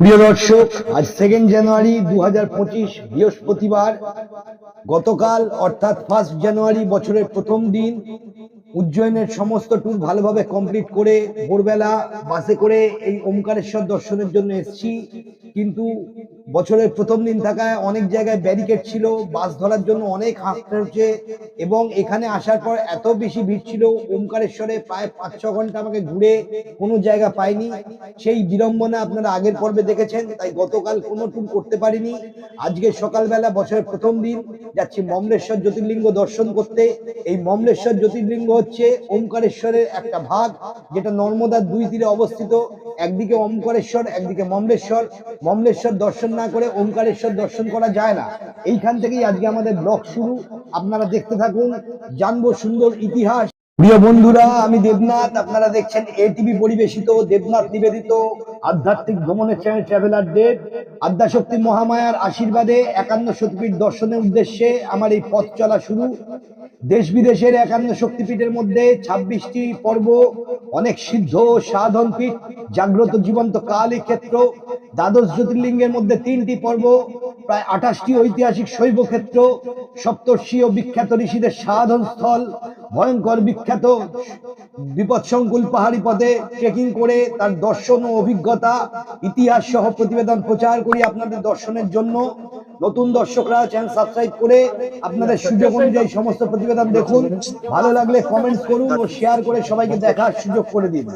প্রিয় দর্শক, আজ সেকেন্ড জানুয়ারি দু হাজার পঁচিশ, বৃহস্পতিবার। গতকাল, অর্থাৎ ফার্স্ট জানুয়ারি বছরের প্রথম দিন, উজ্জয়নের সমস্ত ট্যুর ভালোভাবে কমপ্লিট করে ভোরবেলা বাসে করে এই ওমকারেশ্বর দর্শনের জন্য এসছি। কিন্তু বছরের প্রথম দিন থাকায় অনেক জায়গায় ব্যারিকেড ছিল, বাস ধরার জন্য অনেক হাঁকতে হচ্ছে এবং এখানে আসার পর এত বেশি ভিড় ছিল, ওমকারেশ্বরে প্রায় পাঁচ ছ ঘণ্টা আমাকে ঘুরে কোনো জায়গা পাইনি। সেই বিড়ম্বনা আপনারা আগের পর্বে দেখেছেন, তাই গতকাল কোনো ট্যুর করতে পারিনি। আজকে সকালবেলা বছরের প্রথম দিন, যাচ্ছি মমলেশ্বর জ্যোতির্লিঙ্গ দর্শন করতে। এই মমলেশ্বর জ্যোতির্লিঙ্গ হচ্ছে ওমকারেশ্বরের একটা ভাগ, যেটা নর্মদার দুই তীরে অবস্থিত। একদিকে ওমকারেশ্বর, একদিকে মমলেশ্বর। মমলেশ্বর দর্শন না করে ওমকারেশ্বর দর্শন করা যায় না। এইখান থেকেই আজকে আমাদের ব্লগ শুরু। আপনারা দেখতে থাকুন, জানব সুন্দর ইতিহাস। প্রিয় বন্ধুরা, আমি দেবনাথ। আপনারা দেখছেন এটিভি পরিবেশিত, দেবনাথ নিবেদিত, আধ্যাত্মিক ভ্রমণের চ্যানেল ট্রাভেলার ডেট আদ্যাশক্তি মহামায়ার আশীর্বাদে একান্ন শক্তিপীঠ দর্শনের উদ্দেশ্যে আমার এই পথ চলা শুরু। দেশ বিদেশের একান্ন শক্তিপীঠের মধ্যে ছাব্বিশটি পর্ব, অনেক সিদ্ধ সাধন পীঠ জাগ্রত জীবন্ত কালী ক্ষেত্র দ্বাদশ জ্যোতির্লিঙ্গের মধ্যে তিনটি পর্ব, প্রায় আঠাশটি ঐতিহাসিক শৈব ক্ষেত্র সপ্তর্ষি ও বিখ্যাত ঋষিদের সাধন স্থল, ভয়ঙ্কর বিখ্যাত বিপদসংকুল পাহাড়ি পথে ট্রেকিং করে তার দর্শন ও অভিজ্ঞতা, ইতিহাস সহ প্রতিবেদন প্রচার করি আপনাদের দর্শনের জন্য। নতুন দর্শকরা চ্যানেল সাবস্ক্রাইব করে আপনাদের সুযোগ অনুযায়ী সমস্ত প্রতিবেদন দেখুন। ভালো লাগলে কমেন্টস করুন ও শেয়ার করে সবাইকে দেখার সুযোগ করে দিন।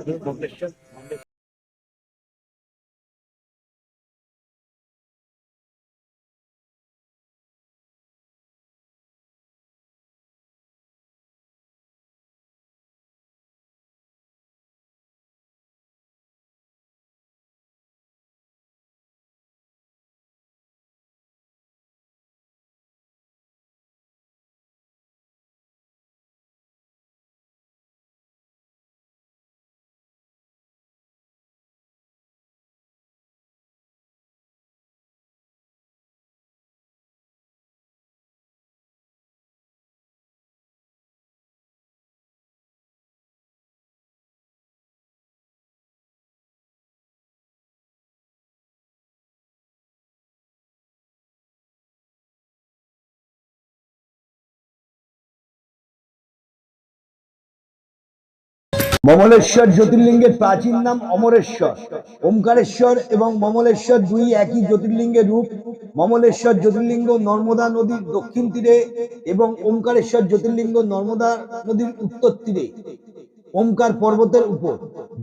মমলেশ্বর জ্যোতির্লিঙ্গের প্রাচীন নাম অমরেশ্বর। ওমকারেশ্বর এবং মমলেশ্বর দুই একই জ্যোতির্লিঙ্গের রূপ। মমলেশ্বর জ্যোতির্লিঙ্গ নর্মদা নদীর দক্ষিণ তীরে এবং ওমকারেশ্বর জ্যোতির্লিঙ্গ নর্মদা নদীর উত্তর তীরে। ওমকার পর্বতের উপর।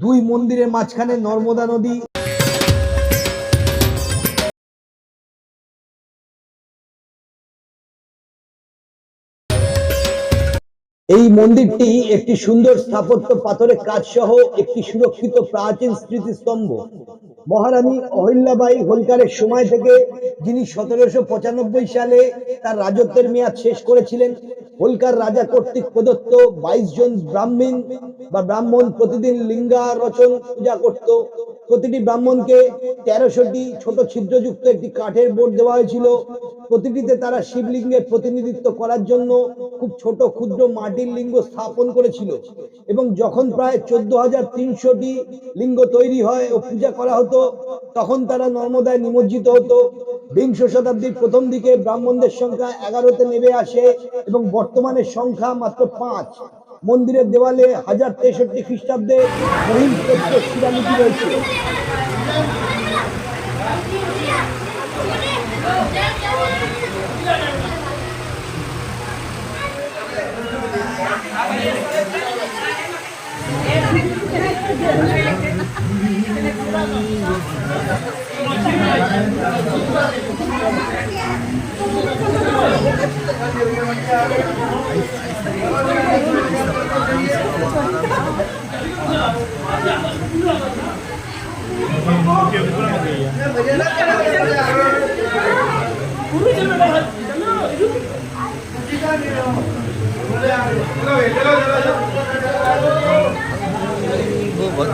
দুই মন্দিরের মাঝখানে নর্মদা নদী। এই মন্দিরটি একটি সুন্দর স্থাপত্য পাথরের কাজ সহ একটি সুরক্ষিত প্রাচীন স্মৃতিস্তম্ভ। মহারানী অহিল্যাবাই হোলকারের সময় থেকে যিনি সতেরোশো পঁচানব্বই সালে তার রাজত্বের মেয়াদ শেষ করেছিলেন, হোলকার রাজা কর্তৃক প্রদত্ত বাইশ জন ব্রাহ্মণ বা ব্রাহ্মণ প্রতিদিন লিঙ্গা রচন পূজা করত। প্রতিটি ব্রাহ্মণকে তেরোশোটি ছোট ছিদ্রযুক্ত একটি কাঠের বোর্ড দেওয়া হয়েছিল। প্রতিটিতে তারা শিবলিঙ্গের প্রতিনিধিত্ব করার জন্য খুব ছোট ক্ষুদ্র জ্যোতির্লিঙ্গ লিঙ্গ স্থাপন করেছিল এবং যখন প্রায় চোদ্দ হাজার তিনশোটি লিঙ্গ তৈরি হয় ও পূজা করা হতো, তখন তারা নর্মদায় নিমজ্জিত হতো। বিংশ শতাব্দীর প্রথম দিকে ব্রাহ্মণদের সংখ্যা এগারোতে নেমে আসে এবং বর্তমানে সংখ্যা মাত্র পাঁচ। মন্দিরের দেওয়ালে হাজার তেষট্টি খ্রিস্টাব্দে মহিম শিলালিপি রয়েছে। 우리 집에 나 이렇게 Bubot.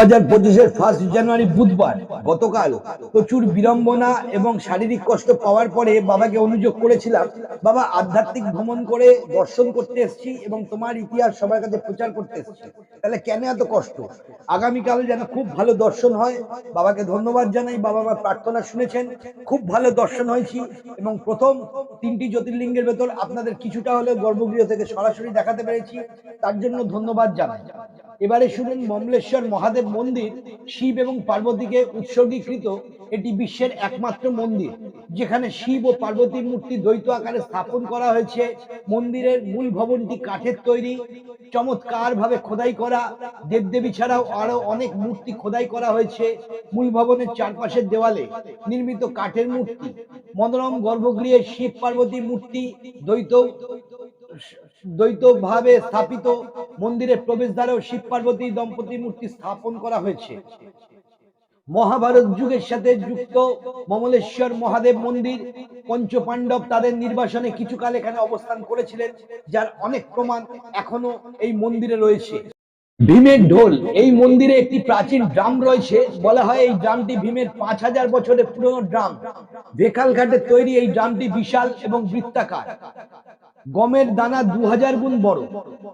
হাজার পঁচিশের ফার্স্ট জানুয়ারি বুধবার গতকাল প্রচুর বিড়ম্বনা এবং শারীরিক কষ্ট পাওয়ার পরে বাবাকে অনুযোগ করেছিলাম। বাবা আধ্যাত্মিক ভ্রমণ করে দর্শন করতে এসেছি এবং তোমার ইতিহাস সবার কাছে প্রচার করতে এসেছি। তাহলে কেন এত কষ্ট? আগামীকাল যেন খুব ভালো দর্শন হয়। বাবাকে ধন্যবাদ জানাই। বাবা আমার প্রার্থনা শুনেছেন। খুব ভালো দর্শন হয়েছি এবং প্রথম তিনটি জ্যোতির্লিঙ্গের ভেতর আপনাদের কিছুটা হলেও গর্ভগৃহ থেকে সরাসরি দেখাতে পেরেছি। তার জন্য ধন্যবাদ জানাই। এবারে শুনুন মমলেশ্বর মহাদেব মন্দির, শিব এবং পার্বতীকে উৎসর্গীকৃত এটি বিশ্বের একমাত্র মন্দির, যেখানে শিব ও পার্বতীর মূর্তি দ্বৈত আকারে স্থাপন করা হয়েছে। মন্দিরের মূল ভবনটি কাঠের তৈরি চমৎকার ভাবে খোদাই করা। দেবদেবী ছাড়াও আরও অনেক মূর্তি খোদাই করা হয়েছে। মূল ভবনের চারপাশের দেওয়ালে নির্মিত কাঠের মূর্তি, মনোরম গর্ভগৃহে শিব পার্বতী মূর্তি দ্বৈত দ্বৈত ভাবে স্থাপিত মন্দিরের প্রবেশদ্বারেও শিব পার্বতী দম্পতি মূর্তি স্থাপন করা হয়েছে। মহাভারত যুগের সাথে যুক্ত মমলেশ্বর মহাদেব মন্দির, পঞ্চপাণ্ডব তাদের নির্বাসনে কিছুকাল এখানে অবস্থান করেছিলেন, যার অনেক প্রমাণ এখনও এই মন্দিরে রয়েছে। ভীমের ঢোল, এই মন্দিরে একটি প্রাচীন ড্রাম রয়েছে, বলা হয় এই ড্রামটি ভীমের পাঁচ হাজার বছরের পুরনো ড্রাম। বেকাল ঘাটে তৈরি এই ড্রামটি বিশাল এবং বৃত্তাকার। গমের দানা দু হাজার গুণ বড়।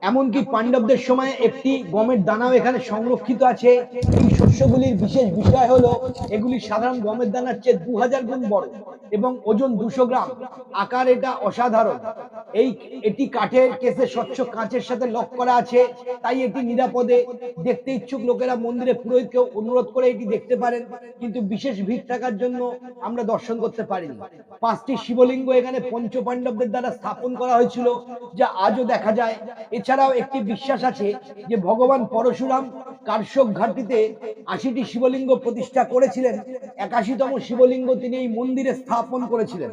এমনকি পাণ্ডবদের সময় একটি গমের দানাও এখানে সংরক্ষিত আছে। এই শস্যগুলির বিশেষ বিষয় হলো, এগুলি সাধারণ গমের দানার চেয়ে দু হাজার গুণ বড় এবং ওজন দুশো গ্রাম। আকার এটা অসাধারণ। এই, এটি কাঠের কেসে স্বচ্ছ কাঁচের সাথে লক করা আছে। তাই এটি নিরাপদে। দেখতে ইচ্ছুক লোকেরা মন্দিরে পুরোহিতকে অনুরোধ করে এটি দেখতে পারেন। কিন্তু বিশেষ ভিড় থাকার জন্য আমরা দর্শন করতে পারিনি। পাঁচটি শিবলিঙ্গ এখানে পঞ্চপাণ্ডবদের দ্বারা স্থাপন করা হয়েছিল যা আজও দেখা যায়। এছাড়াও একটি বিশ্বাস আছে যে ভগবান পরশুরাম কার্শক ঘাটিতে আশিটি শিবলিঙ্গ প্রতিষ্ঠা করেছিলেন। একাশিতম শিবলিঙ্গ তিনি এই মন্দিরে স্থাপন করেছিলেন।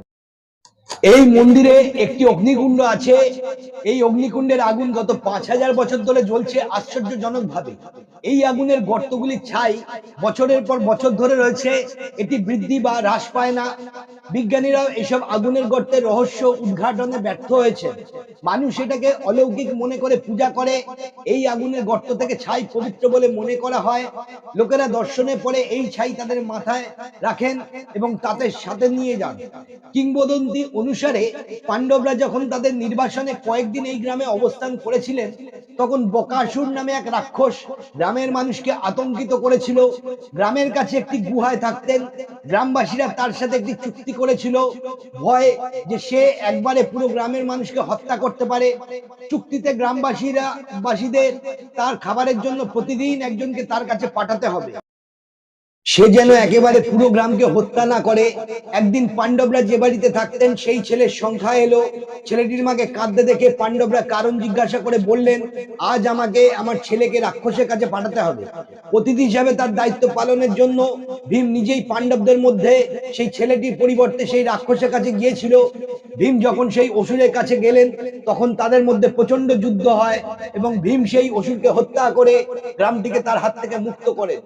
এই মন্দিরে একটি অগ্নিকুণ্ড আছে। এই অগ্নিকুণ্ডের আগুন গত পাঁচ হাজার বছর ধরে জ্বলছে আশ্চর্যজনক ভাবে এই আগুনের গর্তগুলির ছাই বছরের পর বছর ধরে রয়েছে। এটি বৃদ্ধি বা হ্রাস পায় না। বিজ্ঞানীরাও এসব আগুনের গর্তের রহস্য উদ্ঘাটনে ব্যর্থ হয়েছে মানুষ এটাকে অলৌকিক মনে করে পূজা করে। এই আগুনের গর্ত থেকে ছাই পবিত্র বলে মনে করা হয়। লোকেরা দর্শনে পরে এই ছাই তাদের মাথায় রাখেন এবং তাদের সাথে নিয়ে যান। কিংবদন্তি অনুসারে পাণ্ডবরা যখন তাদের নির্বাসনে কয়েকদিন এই গ্রামে অবস্থান করেছিলেন, তখন বকাসুর নামে এক রাক্ষস গ্রামের মানুষকে আতঙ্কিত করেছিল। গ্রামের কাছে একটি গুহায় থাকতেন। গ্রামবাসীরা তার সাথে একটি চুক্তি করেছিল। ভয় যে সে একবারে পুরো গ্রামের মানুষকে হত্যা করতে পারে। চুক্তিতে গ্রামবাসীরা, বাসীদের তার খাবারের জন্য প্রতিদিন একজনকে তার কাছে পাঠাতে হবে। সে যেন একেবারে পুরো গ্রামকে হত্যা না করে। একদিন পাণ্ডবরা যে বাড়িতে থাকতেন, সেই ছেলের সংখ্যা এলো। ছেলেটির মাকে কাঁদতে দেখে পাণ্ডবরা কারণ জিজ্ঞাসা করে বললেন, আজ আমাকে আমার ছেলেকে রাক্ষসের কাছে পাঠাতে হবে। অতিথি হিসাবে তার দায়িত্ব পালনের জন্য ভীম নিজেই পাণ্ডবদের মধ্যে সেই ছেলেটির পরিবর্তে সেই রাক্ষসের কাছে গিয়েছিল। ভীম যখন সেই অসুরের কাছে গেলেন, তখন তাদের মধ্যে প্রচণ্ড যুদ্ধ হয় এবং ভীম সেই অসুরকে হত্যা করে গ্রামটিকে তার হাত থেকে মুক্ত করে।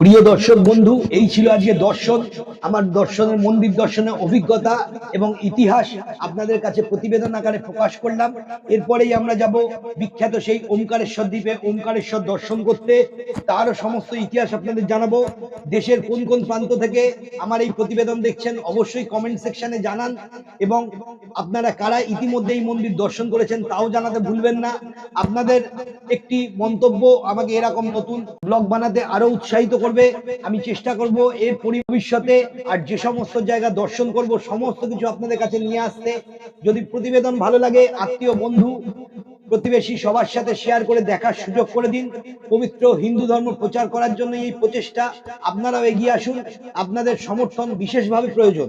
প্রিয় দর্শক বন্ধু, এই ছিল আজকে দর্শন। আমার দর্শনের, মন্দির দর্শনের অভিজ্ঞতা এবং ইতিহাস আপনাদের কাছে প্রতিবেদন আকারে প্রকাশ করলাম। এরপরেই আমরা যাব বিখ্যাত সেই ওমকারেশ্বর দ্বীপে। ওমকারেশ্বর দর্শন করতে তারও সমস্ত ইতিহাস আপনাদের জানাব। দেশের কোন কোন প্রান্ত থেকে আমার এই প্রতিবেদন দেখছেন, অবশ্যই কমেন্ট সেকশনে জানান এবং আপনারা কারা ইতিমধ্যে এই মন্দির দর্শন করেছেন তাও জানাতে ভুলবেন না। আপনাদের একটি মন্তব্য আমাকে এরকম নতুন ব্লগ বানাতে আরও উৎসাহিত করবে, আমি চেষ্টা করব এর ভবিষ্যতে আর যে সমস্ত জায়গা দর্শন করব, সমস্ত কিছু আপনাদের কাছে নিয়ে আসতে। যদি প্রতিবেদন ভালো লাগে, আত্মীয়, বন্ধু, প্রতিবেশী সবার সাথে শেয়ার করে দেখার সুযোগ করে দিন। পবিত্র হিন্দু ধর্ম প্রচার করার জন্য এই প্রচেষ্টা। আপনারাও এগিয়ে আসুন, আপনাদের সমর্থন বিশেষভাবে প্রয়োজন।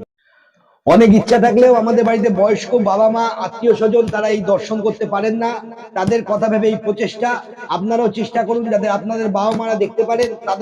অনেক ইচ্ছা থাকলেও আমাদের বাড়িতে বয়স্ক বাবা মা, আত্মীয় স্বজন, তারা এই দর্শন করতে পারেন না। তাদের কথা ভেবে এই প্রচেষ্টা। আপনারাও চেষ্টা করুন যাতে আপনাদের বাবা মারা দেখতে পারেন, তাদের